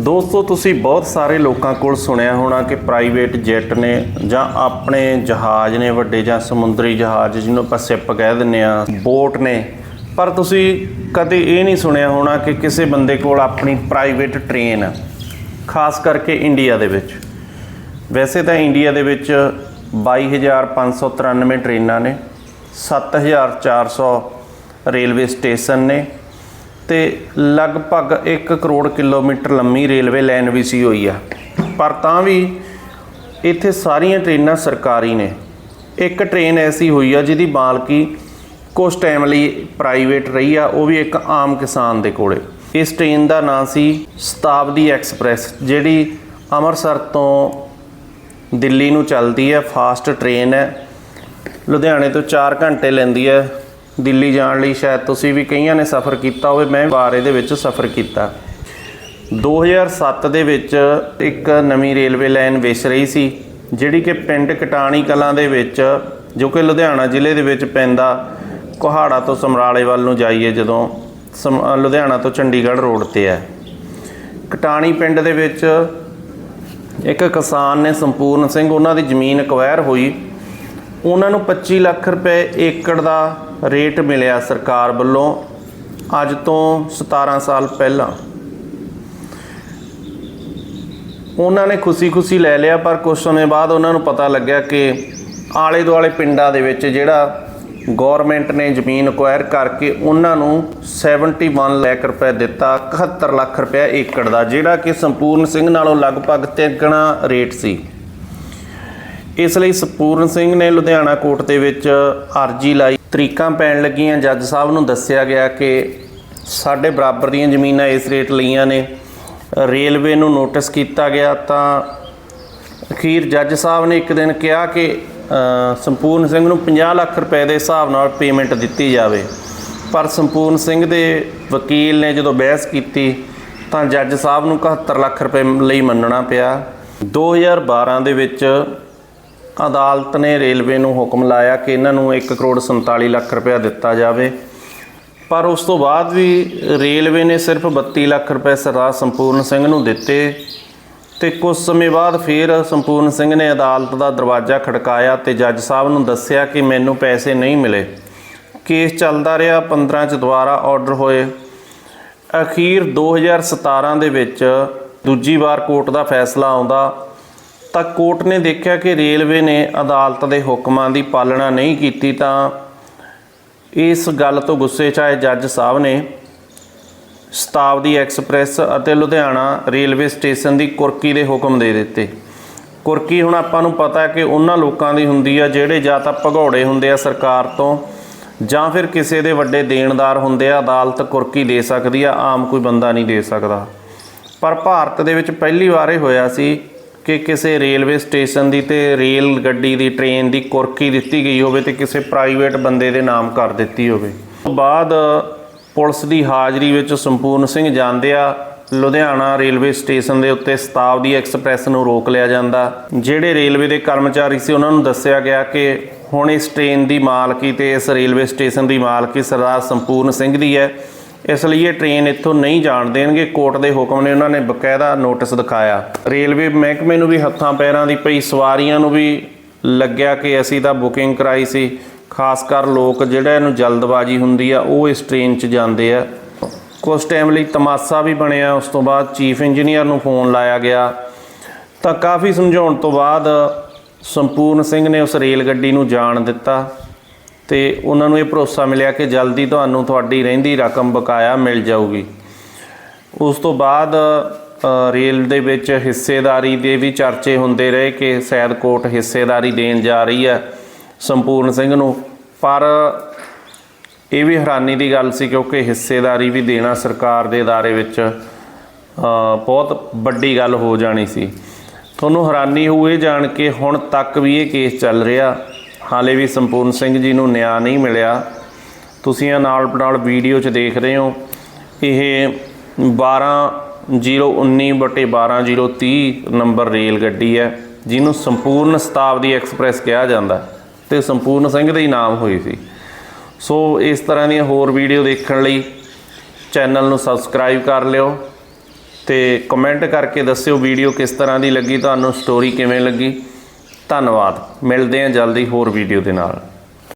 ਦੋਸਤੋ, ਤੁਸੀਂ ਬਹੁਤ ਸਾਰੇ ਲੋਕਾਂ ਕੋਲ ਸੁਣਿਆ ਹੋਣਾ ਕਿ ਪ੍ਰਾਈਵੇਟ ਜੈਟ ਨੇ ਜਾਂ ਆਪਣੇ ਜਹਾਜ਼ ਨੇ, ਵੱਡੇ ਜਾਂ ਸਮੁੰਦਰੀ ਜਹਾਜ਼, ਜਿਹਨੂੰ ਆਪਾਂ ਸ਼ਿਪ ਕਹਿ ਦਿੰਦੇ ਆ ਬੋਟ ਨੇ। ਪਰ ਤੁਸੀਂ ਕਦੇ ਇਹ ਨਹੀਂ ਸੁਣਿਆ ਹੋਣਾ ਕਿ ਕਿਸੇ ਬੰਦੇ ਕੋਲ ਆਪਣੀ ਪ੍ਰਾਈਵੇਟ ਟ੍ਰੇਨ, ਖਾਸ ਕਰਕੇ ਇੰਡੀਆ ਦੇ ਵਿੱਚ। ਵੈਸੇ ਤਾਂ ਇੰਡੀਆ ਦੇ ਵਿੱਚ 22593 ਟ੍ਰੇਨਾਂ ਨੇ 7400 ਰੇਲਵੇ ਸਟੇਸ਼ਨ ਨੇ ਤੇ ਲਗਭਗ 1 ਕਰੋੜ ਕਿਲੋਮੀਟਰ ਲੰਮੀ ਰੇਲਵੇ ਲਾਈਨ ਵੀ ਸੀ ਹੋਈ ਆ। ਪਰ ਤਾਂ ਵੀ ਇੱਥੇ ਸਾਰੀਆਂ ਟ੍ਰੇਨਾਂ ਸਰਕਾਰੀ ਨੇ। ਇੱਕ ਟ੍ਰੇਨ ਐਸੀ ਹੋਈ ਆ ਜਿਹਦੀ ਮਾਲਕੀ ਕੁਝ ਟਾਈਮ ਲਈ ਪ੍ਰਾਈਵੇਟ ਰਹੀ ਆ, ਉਹ ਵੀ ਇੱਕ ਆਮ ਕਿਸਾਨ ਦੇ ਕੋਲੇ। ਇਸ ਟ੍ਰੇਨ ਦਾ ਨਾਂ ਸੀ ਸ਼ਤਾਬਦੀ ਐਕਸਪ੍ਰੈਸ, ਜਿਹੜੀ ਅੰਮ੍ਰਿਤਸਰ ਤੋਂ ਦਿੱਲੀ ਨੂੰ ਚੱਲਦੀ ਹੈ ਫਾਸਟ ਟ੍ਰੇਨ ਹੈ। ਲੁਧਿਆਣੇ ਤੋਂ 4 ਘੰਟੇ ਲੈਂਦੀ ਹੈ ਦਿੱਲੀ ਜਾਣ ਲਈ ਸ਼ਾਇਦ ਤੁਸੀਂ ਵੀ ਕਈਆਂ ਨੇ ਸਫ਼ਰ ਕੀਤਾ ਹੋਵੇ, ਮੈਂ ਵਾਰ ਇਹਦੇ ਵਿੱਚ ਸਫ਼ਰ ਕੀਤਾ। 2007 ਦੇ ਵਿੱਚ ਇੱਕ ਨਵੀਂ ਰੇਲਵੇ ਲਾਈਨ ਵਿਛ ਰਹੀ ਸੀ, ਜਿਹੜੀ ਕਿ ਪਿੰਡ ਕਟਾਣੀ ਕਲਾਂ ਦੇ ਵਿੱਚ, ਜੋ ਕਿ ਲੁਧਿਆਣਾ ਜ਼ਿਲ੍ਹੇ ਦੇ ਵਿੱਚ ਪੈਂਦਾ, ਕੁਹਾੜਾ ਤੋਂ ਸਮਰਾਲੇ ਵੱਲ ਨੂੰ ਜਾਈਏ ਜਦੋਂ ਸਮ- ਲੁਧਿਆਣਾ ਤੋਂ ਚੰਡੀਗੜ੍ਹ ਰੋਡ ਤੇ ਹੈ। ਕਟਾਣੀ ਪਿੰਡ ਦੇ ਵਿੱਚ ਇੱਕ ਕਿਸਾਨ ਨੇ ਸੰਪੂਰਨ ਸਿੰਘ, ਉਹਨਾਂ ਦੀ ਜ਼ਮੀਨ ਅਕਵਾਇਰ ਹੋਈ। ਉਹਨਾਂ ਨੂੰ 25 ਲੱਖ ਰੁਪਏ ਏਕੜ ਦਾ ਰੇਟ ਮਿਲਿਆ ਸਰਕਾਰ ਵੱਲੋਂ ਅੱਜ ਤੋਂ 17 ਸਾਲ ਪਹਿਲਾਂ। ਉਹਨਾਂ ਨੇ ਖੁਸ਼ੀ-ਖੁਸ਼ੀ ਲੈ ਲਿਆ, ਪਰ ਕੁਝ ਸਮੇਂ ਬਾਅਦ ਉਹਨਾਂ ਨੂੰ ਪਤਾ ਲੱਗਿਆ ਕਿ ਆਲੇ ਦੁਆਲੇ ਪਿੰਡਾਂ ਦੇ ਵਿੱਚ ਜਿਹੜਾ ਗਵਰਨਮੈਂਟ ਨੇ ਜ਼ਮੀਨ ਅਕਵਾਇਰ ਕਰਕੇ ਉਹਨਾਂ ਨੂੰ 71 ਲੱਖ ਰੁਪਏ ਦਿੱਤਾ 71 ਲੱਖ ਰੁਪਏ ਏਕੜ ਦਾ, ਜਿਹੜਾ ਕਿ ਸੰਪੂਰਨ ਸਿੰਘ ਨਾਲੋਂ ਲਗਭਗ ਤਿੱਗਣਾ ਰੇਟ ਸੀ। ਇਸ ਲਈ ਸੰਪੂਰਨ ਸਿੰਘ ਨੇ ਲੁਧਿਆਣਾ ਕੋਰਟ ਦੇ ਵਿੱਚ ਅਰਜੀ ਲਾਈ। ਤਰੀਕਾਂ ਪੈਣ ਲੱਗੀਆਂ। ਜੱਜ ਸਾਹਿਬ ਨੂੰ ਦੱਸਿਆ ਗਿਆ ਕਿ ਸਾਡੇ ਬਰਾਬਰ ਦੀਆਂ ਜ਼ਮੀਨਾਂ ਇਸ ਰੇਟ ਲਈਆਂ ਨੇ। ਰੇਲਵੇ ਨੂੰ ਨੋਟਿਸ ਕੀਤਾ ਗਿਆ ਤਾਂ ਅਖੀਰ ਜੱਜ ਸਾਹਿਬ ਨੇ ਇੱਕ ਦਿਨ ਕਿਹਾ ਕਿ ਸੰਪੂਰਨ ਸਿੰਘ ਨੂੰ 50 ਲੱਖ ਰੁਪਏ ਦੇ ਹਿਸਾਬ ਨਾਲ ਪੇਮੈਂਟ ਦਿੱਤੀ ਜਾਵੇ। ਪਰ ਸੰਪੂਰਨ ਸਿੰਘ ਦੇ ਵਕੀਲ ਨੇ ਜਦੋਂ ਬਹਿਸ ਕੀਤੀ ਤਾਂ ਜੱਜ ਸਾਹਿਬ ਨੂੰ 71 ਲੱਖ ਰੁਪਏ ਲਈ ਮੰਨਣਾ ਪਿਆ। 2012 ਦੇ ਵਿੱਚ ਅਦਾਲਤ ਨੇ ਰੇਲਵੇ ਨੂੰ ਹੁਕਮ ਲਾਇਆ ਕਿ ਇਹਨਾਂ ਨੂੰ 1 ਕਰੋੜ 47 ਲੱਖ ਰੁਪਏ ਦਿੱਤਾ ਜਾਵੇ। ਪਰ ਉਸ ਤੋਂ ਬਾਅਦ ਵੀ ਰੇਲਵੇ ਨੇ ਸਿਰਫ 32 ਲੱਖ ਰੁਪਏ ਸਰਦਾਰ ਸੰਪੂਰਨ ਸਿੰਘ ਨੂੰ ਦਿੱਤੇ ਤੇ ਕੁਝ ਸਮੇਂ ਬਾਅਦ ਫਿਰ ਸੰਪੂਰਨ ਸਿੰਘ ਨੇ ਅਦਾਲਤ ਦਾ ਦਰਵਾਜ਼ਾ ਖੜਕਾਇਆ ਤੇ ਜੱਜ ਸਾਹਿਬ ਨੂੰ ਦੱਸਿਆ ਕਿ ਮੈਨੂੰ ਪੈਸੇ ਨਹੀਂ ਮਿਲੇ। ਕੇਸ ਚੱਲਦਾ ਰਿਹਾ 15 ਚ ਦੁਬਾਰਾ ਆਰਡਰ ਹੋਏ। ਅਖੀਰ 2017 ਦੇ ਵਿੱਚ ਦੂਜੀ ਵਾਰ ਕੋਰਟ ਦਾ ਫੈਸਲਾ ਆਉਂਦਾ। ਤਾਂ ਕੋਰਟ ਨੇ ਦੇਖਿਆ ਕਿ ਰੇਲਵੇ ਨੇ ਅਦਾਲਤ ਦੇ ਹੁਕਮਾਂ ਦੀ ਪਾਲਣਾ ਨਹੀਂ ਕੀਤੀ ਤਾਂ ਇਸ ਗੱਲ ਤੋਂ ਗੁੱਸੇ 'ਚ ਆਏ ਜੱਜ ਸਾਹਿਬ ਨੇ ਸ਼ਤਾਬਦੀ ਐਕਸਪ੍ਰੈਸ ਅਤੇ ਲੁਧਿਆਣਾ ਰੇਲਵੇ ਸਟੇਸ਼ਨ ਦੀ ਕੁਰਕੀ ਦੇ ਹੁਕਮ ਦੇ ਦਿੱਤੇ। ਕੁਰਕੀ ਹੁਣ ਆਪਾਂ ਨੂੰ ਪਤਾ ਹੈ ਕਿ ਉਹਨਾਂ ਲੋਕਾਂ ਦੀ ਹੁੰਦੀ ਆ ਜਿਹੜੇ ਜਾਂ ਤਾਂ ਭਗੌੜੇ ਹੁੰਦੇ ਆ ਸਰਕਾਰ ਤੋਂ ਜਾਂ ਫਿਰ ਕਿਸੇ ਦੇ ਵੱਡੇ ਦੇਣਦਾਰ ਹੁੰਦੇ ਆ, ਅਦਾਲਤ ਕੁਰਕੀ ਦੇ ਸਕਦੀ ਆ, ਆਮ ਕੋਈ ਬੰਦਾ ਨਹੀਂ ਦੇ ਸਕਦਾ। ਪਰ ਭਾਰਤ ਦੇ ਵਿੱਚ ਪਹਿਲੀ ਵਾਰ ਇਹ ਹੋਇਆ ਸੀ ਕਿ ਕਿਸੇ ਰੇਲਵੇ ਸਟੇਸ਼ਨ ਦੀ ਤੇ ਰੇਲ ਗੱਡੀ ਦੀ, ਟ੍ਰੇਨ ਦੀ ਕੁਰਕੀ ਦਿੱਤੀ ਗਈ ਹੋਵੇ ਤੇ ਕਿਸੇ ਪ੍ਰਾਈਵੇਟ ਬੰਦੇ ਦੇ ਨਾਮ ਕਰ ਦਿੱਤੀ ਹੋਵੇ। ਤੋਂ ਬਾਅਦ ਪੁਲਿਸ ਦੀ ਹਾਜ਼ਰੀ ਵਿੱਚ ਸੰਪੂਰਨ ਸਿੰਘ ਜਾਂਦੇ ਆ ਲੁਧਿਆਣਾ ਰੇਲਵੇ ਸਟੇਸ਼ਨ ਦੇ ਉੱਤੇ ਸ਼ਤਾਬਦੀ ਐਕਸਪ੍ਰੈਸ ਨੂੰ ਰੋਕ ਲਿਆ ਜਾਂਦਾ। ਜਿਹੜੇ ਰੇਲਵੇ ਦੇ ਕਰਮਚਾਰੀ ਸੀ, ਉਹਨਾਂ ਨੂੰ ਦੱਸਿਆ ਗਿਆ ਕਿ ਹੁਣ ਇਸ ਟ੍ਰੇਨ ਦੀ ਮਾਲਕੀ ਤੇ ਇਸ ਰੇਲਵੇ ਸਟੇਸ਼ਨ ਦੀ ਮਾਲਕੀ ਸਰਦਾਰ ਸੰਪੂਰਨ ਸਿੰਘ ਦੀ ਹੈ। ਇਸ ਲਈ ਇਹ ਟ੍ਰੇਨ ਇੱਥੋਂ ਨਹੀਂ ਜਾਣ ਦੇਣਗੇ। ਕੋਰਟ ਦੇ ਹੁਕਮ ਨੇ ਉਹਨਾਂ ਨੇ ਬਕਾਇਦਾ ਨੋਟਿਸ ਦਿਖਾਇਆ। ਰੇਲਵੇ ਮਹਿਕਮੇ ਨੂੰ ਵੀ ਹੱਥਾਂ ਪੈਰਾਂ ਦੀ ਪਈ, ਸਵਾਰੀਆਂ ਨੂੰ ਵੀ ਲੱਗਿਆ ਕਿ ਅਸੀਂ ਤਾਂ ਬੁਕਿੰਗ ਕਰਾਈ ਸੀ। ਖਾਸ ਕਰ ਲੋਕ ਜਿਹੜਾ ਇਹਨੂੰ ਜਲਦਬਾਜ਼ੀ ਹੁੰਦੀ ਆ, ਉਹ ਇਸ ਟ੍ਰੇਨ 'ਚ ਜਾਂਦੇ ਆ। ਕੁਝ ਟਾਈਮ ਲਈ ਤਮਾਸ਼ਾ ਵੀ ਬਣਿਆ, ਉਸ ਤੋਂ ਬਾਅਦ ਚੀਫ ਇੰਜੀਨੀਅਰ ਨੂੰ ਫੋਨ ਲਾਇਆ ਗਿਆ। ਤਾਂ ਕਾਫੀ ਸਮਝਾਉਣ ਤੋਂ ਬਾਅਦ ਸੰਪੂਰਨ ਸਿੰਘ ਨੇ ਉਸ ਰੇਲ ਗੱਡੀ ਨੂੰ ਜਾਣ ਦਿੱਤਾ। ਤੇ ਉਹਨਾਂ ਨੂੰ ਇਹ ਭਰੋਸਾ ਮਿਲਿਆ ਕਿ ਜਲਦੀ ਤੁਹਾਨੂੰ ਤੁਹਾਡੀ ਰਹਿੰਦੀ ਰਕਮ ਬਕਾਇਆ ਮਿਲ ਜਾਊਗੀ ਉਸ ਤੋਂ ਬਾਅਦ ਅ, ਰੇਲ ਦੇ ਵਿੱਚ ਹਿੱਸੇਦਾਰੀ ਦੇ ਵੀ ਚਰਚੇ ਹੁੰਦੇ ਰਹੇ ਕਿ ਸ਼ਾਇਦ ਕੋਰਟ ਹਿੱਸੇਦਾਰੀ ਦੇਣ ਜਾ ਰਹੀ ਹੈ ਸੰਪੂਰਨ ਸਿੰਘ ਨੂੰ ਪਰ ਇਹ ਵੀ ਹੈਰਾਨੀ ਦੀ ਗੱਲ ਸੀ ਕਿਉਂਕਿ ਹਿੱਸੇਦਾਰੀ ਵੀ ਦੇਣਾ ਸਰਕਾਰ ਦੇ ادارے ਵਿੱਚ ਅ, ਬਹੁਤ ਵੱਡੀ ਗੱਲ ਹੋ ਜਾਣੀ ਸੀ ਤੁਹਾਨੂੰ ਹੈਰਾਨੀ ਹੋਊ ਇਹ ਜਾਣ ਕੇ ਹੁਣ ਤੱਕ ਵੀ ਇਹ ਕੇਸ ਚੱਲ ਰਿਹਾ ਹਾਲੇ ਵੀ ਸੰਪੂਰਨ ਸਿੰਘ ਜੀ ਨੂੰ ਨਿਆਂ ਨਹੀਂ ਮਿਲਿਆ। ਤੁਸੀਂ ਇਹ ਨਾਲ ਨਾਲ ਵੀਡੀਓ 'ਚ ਦੇਖ ਰਹੇ ਹੋ। ਇਹ 12019 ਬਟੇ 12030 ਨੰਬਰ ਰੇਲ ਗੱਡੀ ਹੈ, ਜਿਹਨੂੰ ਸੰਪੂਰਨ ਸ਼ਤਾਬਦੀ ਐਕਸਪ੍ਰੈਸ ਕਿਹਾ ਜਾਂਦਾ ਤੇ ਸੰਪੂਰਨ ਸਿੰਘ ਦੇ ਹੀ ਨਾਮ ਹੋਈ ਸੀ। ਸੋ ਇਸ ਤਰ੍ਹਾਂ ਦੀਆਂ ਹੋਰ ਵੀਡੀਓ ਦੇਖਣ ਲਈ ਚੈਨਲ ਨੂੰ ਸਬਸਕ੍ਰਾਈਬ ਕਰ ਲਿਓ ਤੇ ਕਮੈਂਟ ਕਰਕੇ ਦੱਸਿਓ ਵੀਡੀਓ ਕਿਸ ਤਰ੍ਹਾਂ ਦੀ ਲੱਗੀ, ਤੁਹਾਨੂੰ ਸਟੋਰੀ ਕਿਵੇਂ ਲੱਗੀ। ਧੰਨਵਾਦ। ਮਿਲਦੇ ਹਾਂ ਜਲਦੀ ਹੋਰ ਵੀਡੀਓ ਦੇ ਨਾਲ।